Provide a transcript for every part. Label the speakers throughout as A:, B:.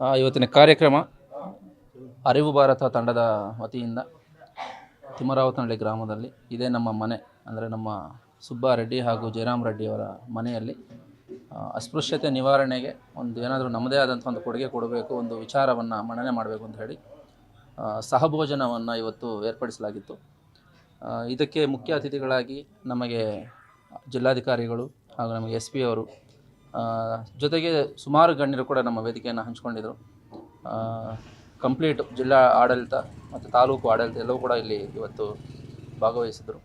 A: ಇವತ್ತಿನ ಕಾರ್ಯಕ್ರಮ ಅರಿವು ಭಾರತ ತಂಡದ ವತಿಯಿಂದ ತಿಮ್ಮರಾವತನಹಳ್ಳಿ ಗ್ರಾಮದಲ್ಲಿ ಇದೇ ನಮ್ಮ ಮನೆ, ಅಂದರೆ ನಮ್ಮ ಸುಬ್ಬಾರೆಡ್ಡಿ ಹಾಗೂ ಜಯರಾಮ್ ರೆಡ್ಡಿಯವರ ಮನೆಯಲ್ಲಿ ಅಸ್ಪೃಶ್ಯತೆ ನಿವಾರಣೆಗೆ ಒಂದು ಏನಾದರೂ ನಮ್ಮದೇ ಆದಂಥ ಒಂದು ಕೊಡುಗೆ ಕೊಡಬೇಕು, ಒಂದು ವಿಚಾರವನ್ನು ಮನನೆ ಮಾಡಬೇಕು ಅಂತ ಹೇಳಿ ಸಹಭೋಜನವನ್ನು ಇವತ್ತು ಏರ್ಪಡಿಸಲಾಗಿತ್ತು. ಇದಕ್ಕೆ ಮುಖ್ಯ ಅತಿಥಿಗಳಾಗಿ ನಮಗೆ ಜಿಲ್ಲಾಧಿಕಾರಿಗಳು ಹಾಗೂ ನಮಗೆ ಎಸ್ ಪಿ ಅವರು ಜೊತೆಗೆ ಸುಮಾರು ಗಣ್ಯರು ಕೂಡ ನಮ್ಮ ವೇದಿಕೆಯನ್ನು ಹಂಚಿಕೊಂಡಿದ್ದರು ಕಂಪ್ಲೀಟ್ ಜಿಲ್ಲಾ ಆಡಳಿತ ಮತ್ತು ತಾಲೂಕು ಆಡಳಿತ ಎಲ್ಲವೂ ಕೂಡ ಇಲ್ಲಿ ಇವತ್ತು ಭಾಗವಹಿಸಿದರು.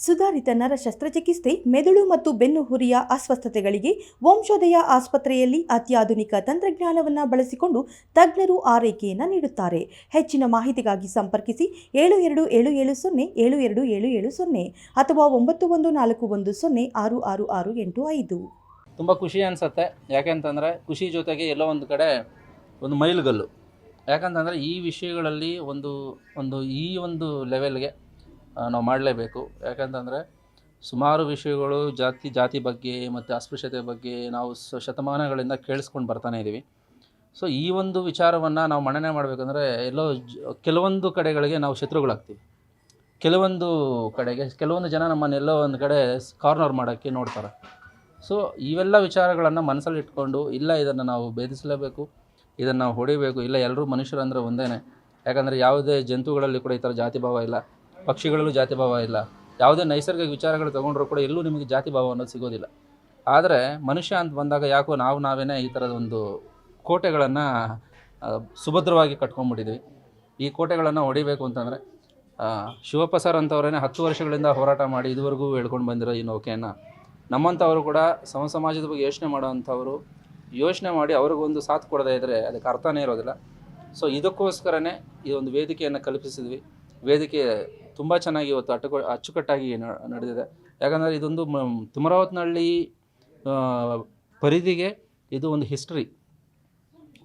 B: ಸುಧಾರಿತ ನರ ಶಸ್ತ್ರಚಿಕಿತ್ಸೆ ಮೆದುಳು ಮತ್ತು ಬೆನ್ನು ಹುರಿಯ ಅಸ್ವಸ್ಥತೆಗಳಿಗೆ ವಂಶೋದಯ ಆಸ್ಪತ್ರೆಯಲ್ಲಿ ಅತ್ಯಾಧುನಿಕ ತಂತ್ರಜ್ಞಾನವನ್ನು ಬಳಸಿಕೊಂಡು ತಜ್ಞರು ಆರೈಕೆಯನ್ನು ನೀಡುತ್ತಾರೆ. ಹೆಚ್ಚಿನ ಮಾಹಿತಿಗಾಗಿ ಸಂಪರ್ಕಿಸಿ ಏಳು ಎರಡು ಏಳು ಏಳು ಸೊನ್ನೆ ಏಳು ಎರಡು ಏಳು ಏಳು ಸೊನ್ನೆ ಅಥವಾ ಒಂಬತ್ತು ಒಂದು ನಾಲ್ಕು ಒಂದು ಸೊನ್ನೆ ಆರು ಆರು ಆರು ಎಂಟು ಐದು.
A: ತುಂಬ ಖುಷಿ ಅನಿಸುತ್ತೆ. ಯಾಕೆಂತಂದರೆ ಖುಷಿ ಜೊತೆಗೆ ಎಲ್ಲೋ ಒಂದು ಕಡೆ ಒಂದು ಮೈಲುಗಲ್ಲು. ಯಾಕಂತಂದರೆ ಈ ವಿಷಯಗಳಲ್ಲಿ ಒಂದು ಒಂದು ಈ ಒಂದು ಲೆವೆಲ್ಗೆ ನಾವು ಮಾಡಲೇಬೇಕು. ಯಾಕಂತಂದರೆ ಸುಮಾರು ವಿಷಯಗಳು ಜಾತಿ ಜಾತಿ ಬಗ್ಗೆ ಮತ್ತು ಅಸ್ಪೃಶ್ಯತೆ ಬಗ್ಗೆ ನಾವು ಸ, ಶತಮಾನಗಳಿಂದ ಕೇಳಿಸ್ಕೊಂಡು ಬರ್ತಾನೆ ಇದ್ದೀವಿ ಸೊ ಈ ಒಂದು ವಿಚಾರವನ್ನು ನಾವು ಮನ್ನಣೆ ಮಾಡಬೇಕಂದ್ರೆ ಎಲ್ಲೋ ಕೆಲವೊಂದು ಕಡೆಗಳಿಗೆ ನಾವು ಶತ್ರುಗಳಾಗ್ತೀವಿ. ಕೆಲವೊಂದು ಕಡೆಗೆ, ಕೆಲವೊಂದು ಜನ ನಮ್ಮನ್ನು ಎಲ್ಲೋ ಒಂದು ಕಡೆ ಕಾರ್ನರ್ ಮಾಡೋಕ್ಕೆ ನೋಡ್ತಾರೆ. ಸೊ ಇವೆಲ್ಲ ವಿಚಾರಗಳನ್ನು ಮನಸ್ಸಲ್ಲಿ ಇಟ್ಕೊಂಡು, ಇಲ್ಲ ಇದನ್ನು ನಾವು ಭೇದಿಸಲೇಬೇಕು, ಇದನ್ನು ನಾವು ಹೊಡಿಬೇಕು, ಇಲ್ಲ ಎಲ್ಲರೂ ಮನುಷ್ಯರಂದರೆ ಒಂದೇ ಯಾಕಂದರೆ ಯಾವುದೇ ಜಂತುಗಳಲ್ಲಿ ಕೂಡ ಈ ಥರ ಜಾತಿ ಭಾವ ಇಲ್ಲ. ಪಕ್ಷಿಗಳಲ್ಲೂ ಜಾತಿ ಭಾವ ಇಲ್ಲ. ಯಾವುದೇ ನೈಸರ್ಗಿಕ ವಿಚಾರಗಳು ತೊಗೊಂಡ್ರೂ ಕೂಡ ಎಲ್ಲೂ ನಿಮಗೆ ಜಾತಿ ಭಾವ ಅನ್ನೋದು ಸಿಗೋದಿಲ್ಲ. ಆದರೆ ಮನುಷ್ಯ ಅಂತ ಬಂದಾಗ ಯಾಕೋ ನಾವು ನಾವೇನೇ ಈ ಥರದ ಒಂದು ಕೋಟೆಗಳನ್ನು ಸುಭದ್ರವಾಗಿ ಕಟ್ಕೊಂಡ್ಬಿಟ್ಟಿದ್ವಿ. ಈ ಕೋಟೆಗಳನ್ನು ಹೊಡಿಬೇಕು ಅಂತಂದರೆ ಶಿವಪ್ಪ ಸರ್ ಅಂತವರೇ ಹತ್ತು ವರ್ಷಗಳಿಂದ ಹೋರಾಟ ಮಾಡಿ ಇದುವರೆಗೂ ಹೇಳ್ಕೊಂಡು ಬಂದಿರೋ ಈ ನೌಕೆಯನ್ನು, ನಮ್ಮಂಥವರು ಕೂಡ ಸಮ ಸಮಾಜದ ಬಗ್ಗೆ ಯೋಚನೆ ಮಾಡೋವಂಥವರು ಯೋಚನೆ ಮಾಡಿ ಅವ್ರಿಗೊಂದು ಸಾಥ್ ಕೊಡದೇ ಇದ್ದರೆ ಅದಕ್ಕೆ ಅರ್ಥನೇ ಇರೋದಿಲ್ಲ. ಸೊ ಇದಕ್ಕೋಸ್ಕರನೇ ಈ ಒಂದು ವೇದಿಕೆಯನ್ನು ಕಲ್ಪಿಸಿದ್ವಿ. ವೇದಿಕೆ ತುಂಬ ಚೆನ್ನಾಗಿ ಇವತ್ತು ಅಟುಕ ಅಚ್ಚುಕಟ್ಟಾಗಿ ನಡೆದಿದೆ. ಯಾಕಂದರೆ ಇದೊಂದು ತುಮರಾವತ್ನಹಳ್ಳಿ ಪರಿಧಿಗೆ ಇದು ಒಂದು ಹಿಸ್ಟ್ರಿ.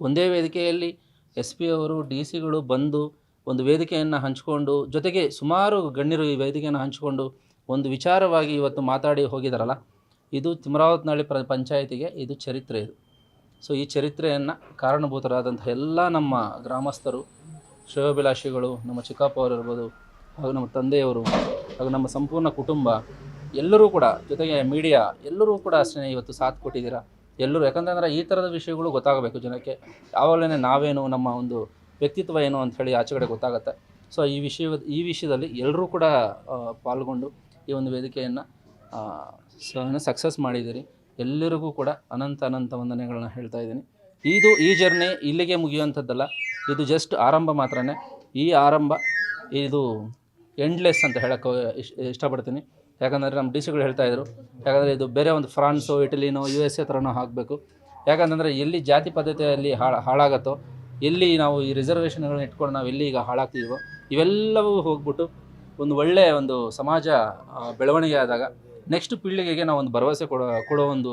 A: ಒಂದೇ ವೇದಿಕೆಯಲ್ಲಿ ಎಸ್ ಪಿ ಅವರು, ಡಿ ಸಿಗಳು ಬಂದು ಒಂದು ವೇದಿಕೆಯನ್ನು ಹಂಚಿಕೊಂಡು, ಜೊತೆಗೆ ಸುಮಾರು ಗಣ್ಯರು ಈ ವೇದಿಕೆಯನ್ನು ಹಂಚಿಕೊಂಡು ಒಂದು ವಿಚಾರವಾಗಿ ಇವತ್ತು ಮಾತಾಡಿ ಹೋಗಿದಾರಲ್ಲ, ಇದು ತಿಮರಾವತ್ನಹಳ್ಳಿ ಪ್ರ ಪಂಚಾಯತಿಗೆ ಇದು ಚರಿತ್ರೆ ಇದು. ಸೊ, ಈ ಚರಿತ್ರೆಯನ್ನು ಕಾರಣಭೂತರಾದಂಥ ಎಲ್ಲ ನಮ್ಮ ಗ್ರಾಮಸ್ಥರು ಶ್ರೇಯೋಭಿಲಾಷಿಗಳು ನಮ್ಮ ಚಿಕ್ಕಪ್ಪ ಅವರು ಇರ್ಬೋದು ಹಾಗೂ ನಮ್ಮ ತಂದೆಯವರು ಹಾಗೂ ನಮ್ಮ ಸಂಪೂರ್ಣ ಕುಟುಂಬ, ಎಲ್ಲರೂ ಕೂಡ ಜೊತೆಗೆ ಮೀಡಿಯಾ ಎಲ್ಲರೂ ಕೂಡ ಅಷ್ಟೇ ಇವತ್ತು ಸಾಥ್ ಕೊಟ್ಟಿದ್ದೀರಾ? ಎಲ್ಲರೂ ಯಾಕಂತಂದರೆ ಈ ಥರದ ವಿಷಯಗಳು ಗೊತ್ತಾಗಬೇಕು ಜನಕ್ಕೆ. ಯಾವಾಗಲೇ ನಾವೇನು ನಮ್ಮ ಒಂದು ವ್ಯಕ್ತಿತ್ವ ಏನು ಅಂತ ಆಚೆ ಕಡೆ ಗೊತ್ತಾಗುತ್ತೆ. ಸೊ ಈ ವಿಷಯ ಈ ವಿಷಯದಲ್ಲಿ ಎಲ್ಲರೂ ಕೂಡ ಪಾಲ್ಗೊಂಡು ಈ ಒಂದು ವೇದಿಕೆಯನ್ನು ಸಕ್ಸಸ್ ಮಾಡಿದ್ದೀರಿ. ಎಲ್ಲರಿಗೂ ಕೂಡ ಅನಂತ ಅನಂತ ವಂದನೆಗಳನ್ನ ಹೇಳ್ತಾ ಇದ್ದೀನಿ. ಇದು ಈ ಜರ್ನಿ ಇಲ್ಲಿಗೆ ಮುಗಿಯುವಂಥದ್ದಲ್ಲ. ಇದು ಜಸ್ಟ್ ಆರಂಭ ಮಾತ್ರನೇ. ಈ ಆರಂಭ, ಇದು ಎಂಡ್ಲೆಸ್ ಅಂತ ಹೇಳೋಕ್ಕೆ ಇಷ್ಟ ಇಷ್ಟಪಡ್ತೀನಿ. ಯಾಕಂದರೆ ನಮ್ಮ ಡಿ ಸಿಗಳು ಹೇಳ್ತಾ ಇದ್ರು. ಯಾಕಂದರೆ ಇದು ಬೇರೆ ಒಂದು ಫ್ರಾನ್ಸು, ಇಟಲಿನೋ, ಯು ಎಸ್ ಎ ಥರನೋ ಹಾಕಬೇಕು. ಯಾಕಂತಂದರೆ ಎಲ್ಲಿ ಜಾತಿ ಪದ್ಧತಿಯಲ್ಲಿ ಹಾಳು, ಹಾಳಾಗತ್ತೋ, ಎಲ್ಲಿ ನಾವು ಈ ರಿಸರ್ವೇಷನ್ಗಳನ್ನ ಇಟ್ಕೊಂಡು ನಾವು ಎಲ್ಲಿ ಈಗ ಹಾಳಾಗ್ತೀವೋ ಇವೆಲ್ಲವೂ ಹೋಗ್ಬಿಟ್ಟು ಒಂದು ಒಳ್ಳೆಯ ಒಂದು ಸಮಾಜ ಬೆಳವಣಿಗೆ ಆದಾಗ ನೆಕ್ಸ್ಟ್ ಪೀಳಿಗೆಗೆ ನಾವು ಒಂದು ಭರವಸೆ ಕೊಡೋ ಕೊಡೋ ಒಂದು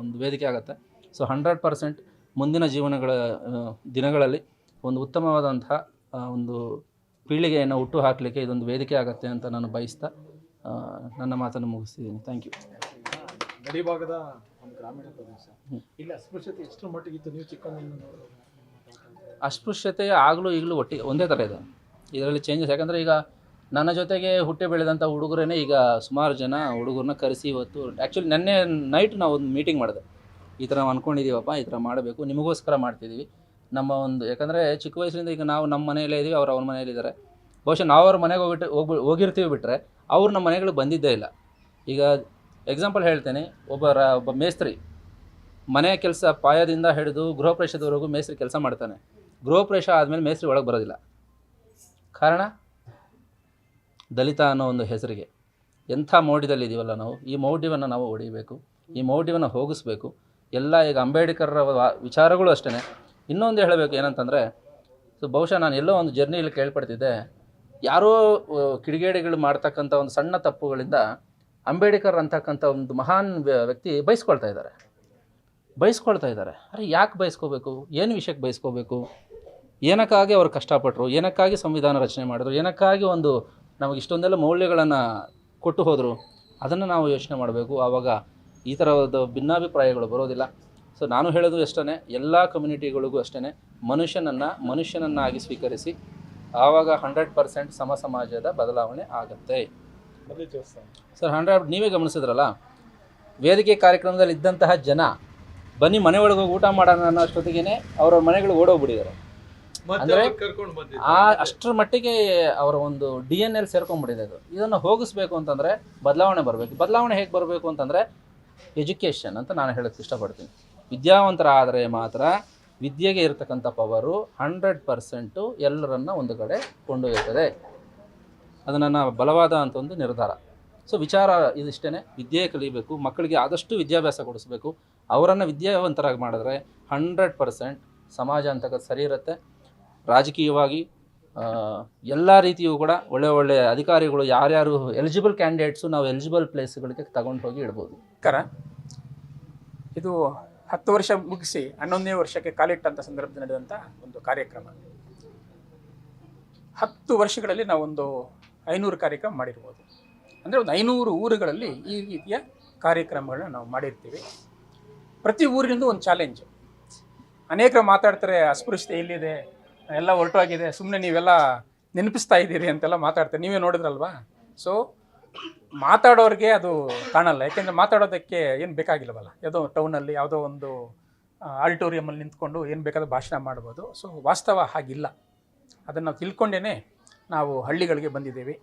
A: ಒಂದು ವೇದಿಕೆ ಆಗುತ್ತೆ. ಸೊ ಹಂಡ್ರೆಡ್ ಪರ್ಸೆಂಟ್ ಮುಂದಿನ ಜೀವನಗಳ ದಿನಗಳಲ್ಲಿ ಒಂದು ಉತ್ತಮವಾದಂತಹ ಒಂದು ಪೀಳಿಗೆಯನ್ನು ಹುಟ್ಟು ಹಾಕಲಿಕ್ಕೆ ಇದೊಂದು ವೇದಿಕೆ ಆಗುತ್ತೆ ಅಂತ ನಾನು ಬಯಸ್ತಾ ನನ್ನ ಮಾತನ್ನು ಮುಗಿಸ್ತಿದ್ದೀನಿ. ಥ್ಯಾಂಕ್ ಯು
C: ಗಡಿಭಾಗದ ಒಂದು ಗ್ರಾಮೀಣ ಪ್ರದೇಶ. ಇಲ್ಲಿ ಅಸ್ಪೃಶ್ಯತೆ ಎಷ್ಟು ಮಟ್ಟಿಗೆ ಇತ್ತು? ನೀವು ಚಿಕ್ಕಂದಿನ
A: ಅಸ್ಪೃಶ್ಯತೆ ಆಗಲೂ ಈಗಲೂ ಒಟ್ಟಿಗೆ ಒಂದೇ ಥರ ಇದೆ. ಇದರಲ್ಲಿ ಚೇಂಜಸ್ ಯಾಕಂದರೆ ಈಗ ನನ್ನ ಜೊತೆಗೆ ಹುಟ್ಟಿ ಬೆಳೆದಂಥ ಹುಡುಗರೇ ಈಗ ಸುಮಾರು ಜನ ಹುಡುಗರನ್ನ ಕರೆಸಿ ಇವತ್ತು ಆ್ಯಕ್ಚುಲಿ ನೆನ್ನೆ ನೈಟ್ ನಾವು ಒಂದು ಮೀಟಿಂಗ್ ಮಾಡಿದೆ. ಈ ಥರ ನಾವು ಅಂದ್ಕೊಂಡಿದ್ದೀವಪ್ಪ ಈ ಥರ ಮಾಡಬೇಕು ನಿಮಗೋಸ್ಕರ ಮಾಡ್ತಿದ್ದೀವಿ. ನಮ್ಮ ಒಂದು, ಯಾಕಂದರೆ ಚಿಕ್ಕ ವಯಸ್ಸಿನಿಂದ ಈಗ ನಾವು ನಮ್ಮ ಮನೆಯಲ್ಲೇ ಇದ್ದೀವಿ ಅವ್ರು ಅವ್ರ ಮನೆಯಲ್ಲಿದ್ದಾರೆ ಬಹುಶಃ ನಾವು ಅವ್ರ ಮನೆಗೆ ಹೋಗ್ಬಿಟ್ಟು, ಹೋಗ್ಬಿ, ಹೋಗಿರ್ತೀವಿ ಬಿಟ್ಟರೆ ಅವ್ರು ನಮ್ಮ ಮನೆಗಳಿಗೆ ಬಂದಿದ್ದೇ ಇಲ್ಲ. ಈಗ ಎಕ್ಸಾಂಪಲ್ ಹೇಳ್ತೇನೆ, ಒಬ್ಬ ರ, ಒಬ್ಬ ಮೇಸ್ತ್ರಿ ಮನೆ ಕೆಲಸ ಪಾಯದಿಂದ ಹಿಡಿದು ಗೃಹ ಪ್ರವೇಶದವರೆಗೂ ಮೇಸ್ತ್ರಿ ಕೆಲಸ ಮಾಡ್ತಾನೆ. ಗೃಹ ಪ್ರವೇಶ ಆದಮೇಲೆ ಮೇಸ್ತ್ರಿ ಒಳಗೆ ಬರೋದಿಲ್ಲ. ಕಾರಣ? ದಲಿತ ಅನ್ನೋ ಒಂದು ಹೆಸರಿಗೆ. ಎಂಥ ಮೌಢ್ಯದಲ್ಲಿದ್ದೀವಲ್ಲ ನಾವು? ಈ ಮೌಢ್ಯವನ್ನು ನಾವು ಹೊಡಿಬೇಕು ಈ ಮೌಢ್ಯವನ್ನು ಹೋಗಿಸ್ಬೇಕು. ಎಲ್ಲ ಈಗ ಅಂಬೇಡ್ಕರ್ರ ವಿಚಾರಗಳು ಅಷ್ಟೇ ಇನ್ನೊಂದು ಹೇಳಬೇಕು ಏನಂತಂದರೆ, ಸೊ ಬಹುಶಃ ನಾನು ಎಲ್ಲೋ ಒಂದು ಜರ್ನಿಯಲ್ಲಿ ಕೇಳ್ಪಡ್ತಿದ್ದೆ, ಯಾರೋ ಕಿಡಿಗೇಡಿಗಳು ಮಾಡ್ತಕ್ಕಂಥ ಒಂದು ಸಣ್ಣ ತಪ್ಪುಗಳಿಂದ ಅಂಬೇಡ್ಕರ್ ಅಂತಕ್ಕಂಥ ಒಂದು ಮಹಾನ್ ವ್ಯ- ವ್ಯಕ್ತಿ ಬಯಸ್ಕೊಳ್ತಾ ಇದ್ದಾರೆ. ಬಯಸ್ಕೊಳ್ತಾ ಇದ್ದಾರೆ. ಅರೆ, ಯಾಕೆ ಬಯಸ್ಕೋಬೇಕು ಏನು ವಿಷಯಕ್ಕೆ ಬಯಸ್ಕೋಬೇಕು ಏನಕ್ಕಾಗಿ ಅವರು ಕಷ್ಟಪಟ್ಟರು ಏನಕ್ಕಾಗಿ ಸಂವಿಧಾನ ರಚನೆ ಮಾಡಿದ್ರು? ಏನಕ್ಕಾಗಿ ಒಂದು ನಮಗೆ ಇಷ್ಟೊಂದೆಲ್ಲ ಮೌಲ್ಯಗಳನ್ನು ಕೊಟ್ಟು ಹೋದರು? ಅದನ್ನು ನಾವು ಯೋಚನೆ ಮಾಡಬೇಕು. ಆವಾಗ ಈ ಥರದ ಭಿನ್ನಾಭಿಪ್ರಾಯಗಳು ಬರೋದಿಲ್ಲ. ಸೊ ನಾನು ಹೇಳೋದು ಅಷ್ಟೇ ಎಲ್ಲ ಕಮ್ಯುನಿಟಿಗಳಿಗೂ ಅಷ್ಟೇ ಮನುಷ್ಯನನ್ನು ಮನುಷ್ಯನನ್ನಾಗಿ ಸ್ವೀಕರಿಸಿ ಆವಾಗ ಹಂಡ್ರೆಡ್ ಪರ್ಸೆಂಟ್ ಸಮ ಸಮಾಜದ ಬದಲಾವಣೆ ಆಗುತ್ತೆ. ಸರ್ ಹಂಡ್ರೆಡ್ ನೀವೇ ಗಮನಿಸಿದ್ರಲ್ಲ ವೇದಿಕೆ ಕಾರ್ಯಕ್ರಮದಲ್ಲಿ ಇದ್ದಂತಹ ಜನ ಬನ್ನಿ ಮನೆ ಒಳಗೆ ಊಟ ಮಾಡೋಣ ಅನ್ನೋ ಅಷ್ಟೊತ್ತಿಗೆ ಅವರ ಮನೆಗಳು ಓಡೋಗ್ಬಿಟ್ಟಿದ್ದಾರೆ. ಅಂದರೆ ಆ ಅಷ್ಟರ ಮಟ್ಟಿಗೆ ಅವರ ಒಂದು ಡಿ ಎನ್ ಎಲ್ ಸೇರ್ಕೊಂಡ್ಬಿಟ್ಟಿದೆ ಅದು. ಇದನ್ನು ಹೋಗಿಸ್ಬೇಕು ಅಂತಂದರೆ ಬದಲಾವಣೆ ಬರಬೇಕು. ಬದಲಾವಣೆ ಹೇಗೆ ಬರಬೇಕು ಅಂತಂದರೆ ಎಜುಕೇಷನ್ ಅಂತ ನಾನು ಹೇಳೋಕ್ಕೆ ಇಷ್ಟಪಡ್ತೀನಿ. ವಿದ್ಯಾವಂತರಾದರೆ ಮಾತ್ರ ವಿದ್ಯೆಗೆ ಇರತಕ್ಕಂಥ ಪವರು ಹಂಡ್ರೆಡ್ ಪರ್ಸೆಂಟು ಎಲ್ಲರನ್ನ ಒಂದು ಕಡೆ ಕೊಂಡೊಯ್ಯುತ್ತದೆ. ಅದು ನನ್ನ ಬಲವಾದ ಅಂತ ಒಂದು ನಿರ್ಧಾರ. ಸೊ ವಿಚಾರ ಇದಿಷ್ಟೇ ವಿದ್ಯೆ ಕಲಿಬೇಕು, ಮಕ್ಕಳಿಗೆ ಆದಷ್ಟು ವಿದ್ಯಾಭ್ಯಾಸ ಕೊಡಿಸ್ಬೇಕು. ಅವರನ್ನು ವಿದ್ಯಾವಂತರಾಗಿ ಮಾಡಿದ್ರೆ ಹಂಡ್ರೆಡ್ ಪರ್ಸೆಂಟ್ ಸಮಾಜ ಅಂತಕ್ಕದ್ದು ಸರಿ ಇರುತ್ತೆ. ರಾಜಕೀಯವಾಗಿ ಎಲ್ಲ ರೀತಿಯೂ ಕೂಡ ಒಳ್ಳೆ ಒಳ್ಳೆ ಅಧಿಕಾರಿಗಳು ಯಾರ್ಯಾರು ಎಲಿಜಿಬಲ್ ಕ್ಯಾಂಡಿಡೇಟ್ಸು ನಾವು ಎಲಿಜಿಬಲ್ ಪ್ಲೇಸ್ಗಳಿಗೆ ತಗೊಂಡು ಹೋಗಿ ಇಡ್ಬೋದು.
D: ಕರ, ಇದು ಹತ್ತು ವರ್ಷ ಮುಗಿಸಿ ಹನ್ನೊಂದನೇ ವರ್ಷಕ್ಕೆ ಕಾಲಿಟ್ಟಂಥ ಸಂದರ್ಭದಲ್ಲಿ ನಡೆದಂಥ ಒಂದು ಕಾರ್ಯಕ್ರಮ. ಹತ್ತು ವರ್ಷಗಳಲ್ಲಿ ನಾವೊಂದು ಐನೂರು ಕಾರ್ಯಕ್ರಮ ಮಾಡಿರ್ಬೋದು. ಅಂದರೆ ಒಂದು ಐನೂರು ಊರುಗಳಲ್ಲಿ ಈ ರೀತಿಯ ಕಾರ್ಯಕ್ರಮಗಳನ್ನ ನಾವು ಮಾಡಿರ್ತೀವಿ. ಪ್ರತಿ ಊರಿನಿಂದ ಒಂದು ಚಾಲೆಂಜ್ ಅನೇಕರು ಮಾತಾಡ್ತಾರೆ, ಅಸ್ಪೃಶ್ಯತೆ ಎಲ್ಲಿದೆ? ಎಲ್ಲ ಹೊರಟೋಗಿದೆ ಸುಮ್ಮನೆ ನೀವೆಲ್ಲ ನೆನಪಿಸ್ತಾ ಇದ್ದೀರಿ ಅಂತೆಲ್ಲ ಮಾತಾಡ್ತಾರೆ. ನೀವೇ ನೋಡಿದ್ರಲ್ವಾ? ಸೊ ಮಾತಾಡೋರಿಗೆ ಅದು ಕಾಣಲ್ಲ. ಯಾಕೆಂದರೆ ಮಾತಾಡೋದಕ್ಕೆ ಏನು ಬೇಕಾಗಿಲ್ಲವಲ್ಲ. ಯಾವುದೋ ಟೌನಲ್ಲಿ ಯಾವುದೋ ಒಂದು ಆಲ್ಟೋರಿಯಮಲ್ಲಿ ನಿಂತ್ಕೊಂಡು ಏನು ಬೇಕಾದ್ರೂ ಭಾಷಣ ಮಾಡ್ಬೋದು. ಸೊ ವಾಸ್ತವ ಹಾಗಿಲ್ಲ. ಅದನ್ನು ನಾವು ತಿಳ್ಕೊಂಡೇ ನಾವು ಹಳ್ಳಿಗಳಿಗೆ ಬಂದಿದ್ದೇವೆ.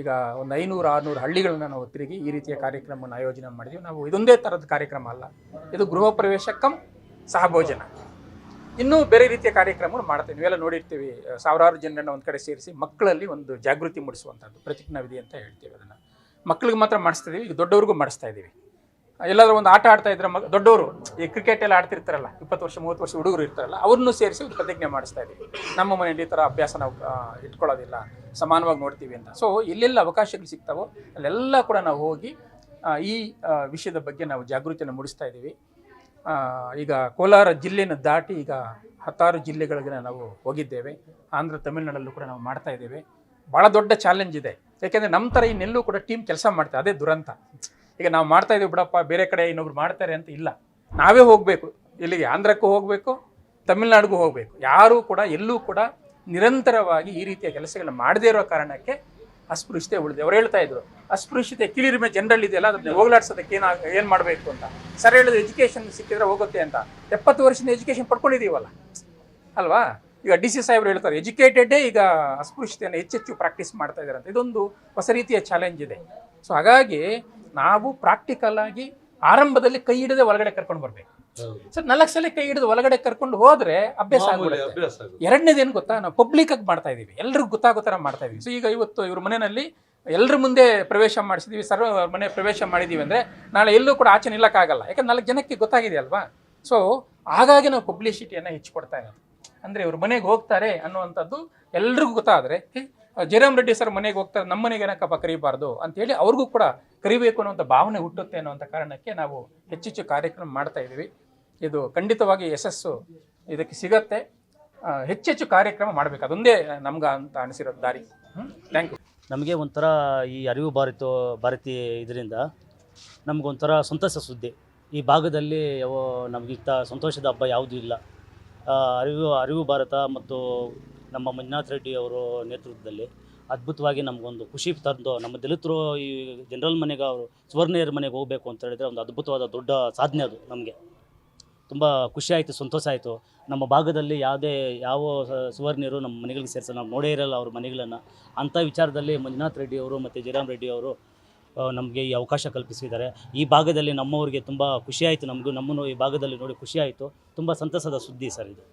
D: ಈಗ ಒಂದು ಐನೂರು, ಆರುನೂರು ಹಳ್ಳಿಗಳನ್ನ ನಾವು ತಿರುಗಿ ಈ ರೀತಿಯ ಕಾರ್ಯಕ್ರಮವನ್ನು ಆಯೋಜನೆ ಮಾಡಿದ್ದೀವಿ ನಾವು ಇದೊಂದೇ ಥರದ ಕಾರ್ಯಕ್ರಮ ಅಲ್ಲ. ಇದು ಗೃಹ ಪ್ರವೇಶ ಕಮ್ ಸಹಭೋಜನ ಇನ್ನೂ ಬೇರೆ ರೀತಿಯ ಕಾರ್ಯಕ್ರಮಗಳು ಮಾಡ್ತೇವೆ. ನೀವೆಲ್ಲ ನೋಡಿರ್ತೀವಿ ಸಾವಿರಾರು ಜನರನ್ನು ಒಂದು ಕಡೆ ಸೇರಿಸಿ ಮಕ್ಕಳಲ್ಲಿ ಒಂದು ಜಾಗೃತಿ ಮೂಡಿಸುವಂಥದ್ದು ಪ್ರತಿಜ್ಞಾ ವಿಧಿ ಅಂತ ಹೇಳ್ತೀವಿ ಅದನ್ನು. ಮಕ್ಕಳಿಗೆ ಮಾತ್ರ ಮಾಡಿಸ್ತಾ ಇದೀವಿ ಈಗ ದೊಡ್ಡವ್ರಿಗೂ ಮಾಡಿಸ್ತಾ ಇದ್ದೀವಿ ಎಲ್ಲಾದರೂ ಒಂದು ಆಟ ಆಡ್ತಾ ಇದ್ರೆ ಮಗ, ದೊಡ್ಡವರು, ಈ ಕ್ರಿಕೆಟ್ ಎಲ್ಲ ಆಡ್ತಿರ್ತಾರಲ್ಲ, ಇಪ್ಪತ್ತು ವರ್ಷ, ಮೂವತ್ತು ವರ್ಷ ಹುಡುಗರು ಇರ್ತಾರಲ್ಲ, ಅವ್ರನ್ನೂ ಸೇರಿಸಿ ಒಂದು ಪ್ರತಿಜ್ಞೆ ಮಾಡಿಸ್ತಾ ಇದ್ದೀವಿ ನಮ್ಮ ಮನೆಯಲ್ಲಿ ಈ ಥರ ಅಭ್ಯಾಸ ನಾವು ಇಟ್ಕೊಳ್ಳೋದಿಲ್ಲ, ಸಮಾನವಾಗಿ ನೋಡ್ತೀವಿ ಅಂತ. ಸೊ ಎಲ್ಲೆಲ್ಲ ಅವಕಾಶಗಳು ಸಿಗ್ತಾವೋ, ಅಲ್ಲೆಲ್ಲ ಕೂಡ ನಾವು ಹೋಗಿ ಈ ವಿಷಯದ ಬಗ್ಗೆ ನಾವು ಜಾಗೃತಿಯನ್ನು ಮೂಡಿಸ್ತಾ ಇದ್ದೀವಿ ಈಗ ಕೋಲಾರ ಜಿಲ್ಲೆನ ದಾಟಿ ಈಗ ಹತ್ತಾರು ಜಿಲ್ಲೆಗಳಿಗೆ ನಾವು ಹೋಗಿದ್ದೇವೆ. ಆಂಧ್ರ ತಮಿಳುನಾಡಲ್ಲೂ ಕೂಡ ನಾವು ಮಾಡ್ತಾ ಇದ್ದೇವೆ. ಭಾಳ ದೊಡ್ಡ ಚಾಲೆಂಜ್ ಇದೆ. ಯಾಕೆಂದರೆ ನಮ್ಮ ಥರ ಇನ್ನೆಲ್ಲೂ ಕೂಡ ಟೀಮ್ ಕೆಲಸ ಮಾಡ್ತಾರೆ. ಅದೇ ದುರಂತ. ಈಗ ನಾವು ಮಾಡ್ತಾ ಇದ್ದೀವಿ ಬಿಡಪ್ಪ, ಬೇರೆ ಕಡೆ ಇನ್ನೊಬ್ರು ಮಾಡ್ತಾರೆ ಅಂತ ಇಲ್ಲ. ನಾವೇ ಹೋಗಬೇಕು. ಇಲ್ಲಿಗೆ ಆಂಧ್ರಕ್ಕೂ ಹೋಗಬೇಕು, ತಮಿಳ್ನಾಡಿಗೂ ಹೋಗಬೇಕು. ಯಾರೂ ಕೂಡ ಎಲ್ಲೂ ಕೂಡ ನಿರಂತರವಾಗಿ ಈ ರೀತಿಯ ಕೆಲಸಗಳನ್ನ ಮಾಡದೇ ಇರೋ ಕಾರಣಕ್ಕೆ ಅಸ್ಪೃಶ್ಯತೆ ಉಳಿದೆ ಅವ್ರು ಹೇಳ್ತಾ ಇದ್ರು, ಅಸ್ಪೃಶ್ಯತೆ ಕೀಳಿರಿಮೆ ಜನರಲ್ಲಿ ಇದೆಯಲ್ಲ ಅದನ್ನ ಹೋಗ್ಲಾಡ್ಸೋದಕ್ಕೆ ಏನ ಏನು ಮಾಡಬೇಕು ಅಂತ. ಸರ್ ಹೇಳಿದ್ರು ಎಜುಕೇಷನ್ ಸಿಕ್ಕಿದ್ರೆ ಹೋಗುತ್ತೆ ಅಂತ. ಎಪ್ಪತ್ತು ವರ್ಷದಿಂದ ಎಜುಕೇಷನ್ ಪಡ್ಕೊಂಡಿದ್ದೀವಲ್ಲ? ಅಲ್ವಾ? ಈಗ ಡಿ ಸಿ ಸಾಹೇಬ್ರು ಹೇಳ್ತಾರೆ ಎಜುಕೇಟೆಡೇ ಈಗ ಅಸ್ಪೃಶ್ಯತೆಯನ್ನು ಹೆಚ್ಚೆಚ್ಚು ಪ್ರಾಕ್ಟೀಸ್ ಮಾಡ್ತಾ ಇದ್ದಾರೆ ಅಂತ. ಇದೊಂದು ಹೊಸ ರೀತಿಯ ಚಾಲೆಂಜ್ ಇದೆ. ಸೊ ಹಾಗಾಗಿ ನಾವು ಪ್ರಾಕ್ಟಿಕಲ್ ಆಗಿ ಆರಂಭದಲ್ಲಿ ಕೈ ಹಿಡದೆ ಒಳಗಡೆ ಕರ್ಕೊಂಡು ಬರಬೇಕು. ಸರ್ ನಾಲ್ಕು ಸಲ ಕೈ ಹಿಡಿದು ಒಳಗಡೆ ಕರ್ಕೊಂಡು ಹೋದ್ರೆ ಅಭ್ಯಾಸ ಆಗ್ಬಿಡುತ್ತೆ ಎರಡನೇದು ಏನು ಗೊತ್ತಾ? ನಾವು ಪಬ್ಲಿಕ್ ಆಗಿ ಮಾಡ್ತಾ ಇದೀವಿ. ಎಲ್ರಿಗೂ ಗೊತ್ತಾಗೋ ಥರ ಮಾಡ್ತಾ ಇದೀವಿ. ಸೊ ಈಗ ಇವತ್ತು ಇವ್ರ ಮನೆಯಲ್ಲಿ ಎಲ್ಲರ ಮುಂದೆ ಪ್ರವೇಶ ಮಾಡಿಸಿದೀವಿ. ಸರ್ವ ಅವ್ರ ಮನೆ ಪ್ರವೇಶ ಮಾಡಿದೀವಿ ಅಂದ್ರೆ ನಾಳೆ ಎಲ್ಲೂ ಕೂಡ ಆಚೆ ನಿಲ್ಲಕ್ಕಾಗಲ್ಲ. ಯಾಕಂದ್ರೆ ನಾಲ್ಕು ಜನಕ್ಕೆ ಗೊತ್ತಾಗಿದೆ ಅಲ್ವಾ? ಸೊ ಹಾಗಾಗಿ ನಾವು ಪಬ್ಲಿಸಿಟಿಯನ್ನು ಹೆಚ್ಚು ಕೊಡ್ತಾ ಇರೋದು. ಅಂದರೆ ಇವ್ರ ಮನೆಗೆ ಹೋಗ್ತಾರೆ ಅನ್ನುವಂಥದ್ದು ಎಲ್ರಿಗೂ ಗೊತ್ತಾದರೆ ಜಯರಾಮ್ ರೆಡ್ಡಿ ಸರ್ ಮನೆಗೆ ಹೋಗ್ತಾರೆ ನಮ್ಮ ಮನೆಗೆ ಏನಕ್ಕಪ್ಪ ಅಂತ ಅಂತೇಳಿ ಅವ್ರಿಗೂ ಕೂಡ ಕರಿಬೇಕು ಅನ್ನುವಂಥ ಭಾವನೆ ಹುಟ್ಟುತ್ತೆ ಅನ್ನುವಂಥ ಕಾರಣಕ್ಕೆ ನಾವು ಹೆಚ್ಚೆಚ್ಚು ಕಾರ್ಯಕ್ರಮ ಮಾಡ್ತಾ ಇದ್ದೀವಿ ಇದು ಖಂಡಿತವಾಗಿ ಯಶಸ್ಸು ಇದಕ್ಕೆ ಸಿಗತ್ತೆ. ಹೆಚ್ಚೆಚ್ಚು ಕಾರ್ಯಕ್ರಮ ಮಾಡಬೇಕು. ಅದೊಂದೇ ನಮ್ಗೆ ಅಂತ ಅನಿಸಿರೋ ದಾರಿ. ಥ್ಯಾಂಕ್ ಯು
E: ನಮಗೆ ಒಂಥರ ಈ ಅರಿವು ಭಾರತ ಭಾರತಿ ಇದರಿಂದ ನಮಗೊಂಥರ ಸಂತಸ ಸುದ್ದಿ. ಈ ಭಾಗದಲ್ಲಿ ನಮಗಿಂತ ಸಂತೋಷದ ಹಬ್ಬ ಯಾವುದೂ ಇಲ್ಲ. ಅರಿವು ಅರಿವು ಭಾರತ ಮತ್ತು ನಮ್ಮ ಮಂಜುನಾಥ್ ರೆಡ್ಡಿ ಅವರ ನೇತೃತ್ವದಲ್ಲಿ ಅದ್ಭುತವಾಗಿ ನಮಗೊಂದು ಖುಷಿ ತಂದು ನಮ್ಮ ದಲಿತರು ಈ ಜನರಲ್ ಮನೆಗೆ ಅವರು ಸುವರ್ಣೀಯರ ಮನೆಗೆ ಹೋಗಬೇಕು ಅಂತ ಹೇಳಿದರೆ ಒಂದು ಅದ್ಭುತವಾದ ದೊಡ್ಡ ಸಾಧನೆ ಅದು ನಮಗೆ. ತುಂಬ ಖುಷಿ ಆಯಿತು, ಸಂತೋಷ ಆಯಿತು. ನಮ್ಮ ಭಾಗದಲ್ಲಿ ಯಾವುದೇ, ಯಾವ ಸುವರ್ಣಿಯರು ನಮ್ಮ ಮನೆಗಳಿಗೆ ಸೇರಿಸ ನಾವು ನೋಡೇ ಇರಲ್ಲ ಅವ್ರ ಮನೆಗಳನ್ನು. ಅಂಥ ವಿಚಾರದಲ್ಲಿ ಮಂಜುನಾಥ್ ರೆಡ್ಡಿ ಅವರು ಮತ್ತು ಜಯರಾಮ್ ರೆಡ್ಡಿ ಅವರು ನಮಗೆ ಈ ಅವಕಾಶ ಕಲ್ಪಿಸಿದ್ದಾರೆ. ಈ ಭಾಗದಲ್ಲಿ ನಮ್ಮವರಿಗೆ ತುಂಬ ಖುಷಿಯಾಯಿತು ನಮಗೂ, ನಮ್ಮನ್ನು ಈ ಭಾಗದಲ್ಲಿ ನೋಡಿ ಖುಷಿಯಾಯಿತು ತುಂಬ ಸಂತಸದ ಸುದ್ದಿ ಸರ್ ಇದು.